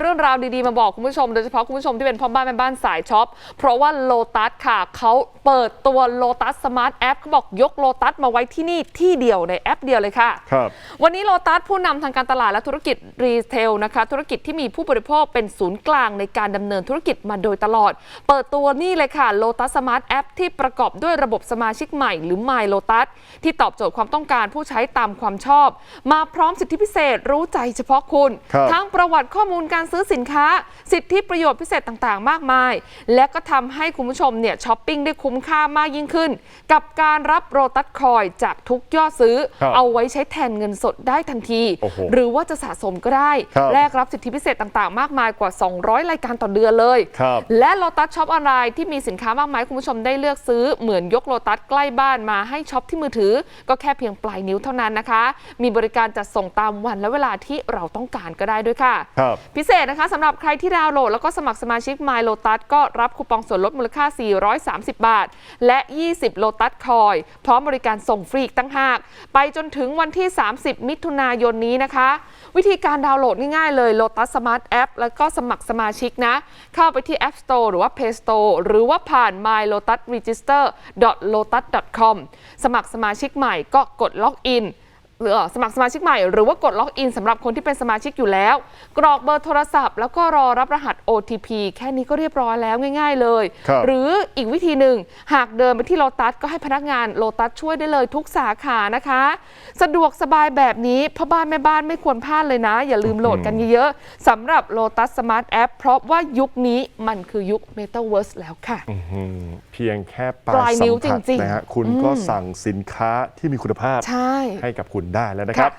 เรื่องราวดีๆมาบอกคุณผู้ชม โดยเฉพาะคุณผู้ชมที่เป็นพ่อบ้านแม่บ้านสายช็อป เพราะว่าโลตัสค่ะเขาเปิดตัวโลตัสสมาร์ทแอปเขาบอกยกโลตัสมาไว้ที่นี่ที่เดียวในแอปเดียวเลยค่ะ ครับวันนี้โลตัสผู้นำทางการตลาดและธุรกิจรีเทลนะคะ ธุรกิจที่มีผู้บริโภคเป็นศูนย์กลางในการดำเนินธุรกิจมาโดยตลอด เปิดตัวนี่เลยค่ะโลตัสสมาร์ทแอปที่ประกอบด้วยระบบสมาชิกใหม่หรือ My Lotus ที่ตอบโจทย์ความต้องการผู้ใช้ตามความชอบ มาพร้อมสิทธิพิเศษรู้ใจเฉพาะคุณ ครับ ทั้งประวัติข้อมูลการซื้อสินค้า สิทธิประโยชน์พิเศษต่างๆ มากมาย และก็ทำให้คุณผู้ชมเนี่ยช้อปปิ้งได้คุ้มค่ามากยิ่งขึ้น กับการรับโรตัสคอยจากทุกยอดซื้อ ครับเอาไว้ใช้แทนเงินสดได้ทันที โอ้โหหรือว่าจะสะสมก็ได้ ครับ แลกรับสิทธิพิเศษต่างๆ มากมายกว่า 200 รายการต่อเดือนเลย ครับ และโลตัสช็อปออนไลน์ที่มีสินค้ามากมายคุณผู้ชมได้เลือกซื้อเหมือนยกโลตัสใกล้บ้านมาให้ช็อปที่มือถือ ก็แค่เพียงปลายนิ้วเท่านั้นนะคะ มีบริการจัดส่งตามวันและเวลาที่เราต้องการก็ได้ด้วยค่ะ ครับ พิเศษนะคะสำหรับใครที่ดาวน์โหลดแล้วก็สมัครสมาชิก My Lotus ก็รับคูปองส่วนลดมูลค่า 430 บาท และ 20โลตัสคอยพร้อมบริการส่งฟรีอีกตั้งหาก ไปจนถึงวันที่ 30 มิถุนายนนี้นะคะ วิธีการดาวน์โหลดง่ายๆเลย Lotus Smart App แล้วก็สมัครสมาชิกนะ เข้าไปที่ App Store หรือว่า Play Store หรือว่าผ่าน My Lotus Register lotus com สมัครสมาชิกใหม่ก็กดล็อกอิน หรือเอ่อสมัครสมาชิกใหม่หรือว่ากดล็อกอินสำหรับคนที่เป็นสมาชิกอยู่แล้ว กรอกเบอร์โทรศัพท์ แล้วก็รอรับรหัส OTP แค่นี้ก็เรียบร้อยแล้วง่าย ๆ เลยครับหรืออีกวิธีหนึ่ง หากเดินไปที่โลตัสก็ให้พนักงานโลตัสช่วยได้เลยทุกสาขานะคะ สะดวกสบายแบบนี้พ่อบ้านแม่บ้านไม่ควรพลาดเลยนะ อย่าลืมโหลดกันเยอะๆสำหรับโลตัสสมาร์ทแอปเพราะว่ายุคนี้มันคือยุค Metaverse แล้วค่ะอื้อหือเพียงแค่ปปลายนิ้วสัมผัสจริงๆนะฮะคุณก็สั่งสินค้าที่มีคุณภาพใช่ให้กับคุณได้แล้วนะครับ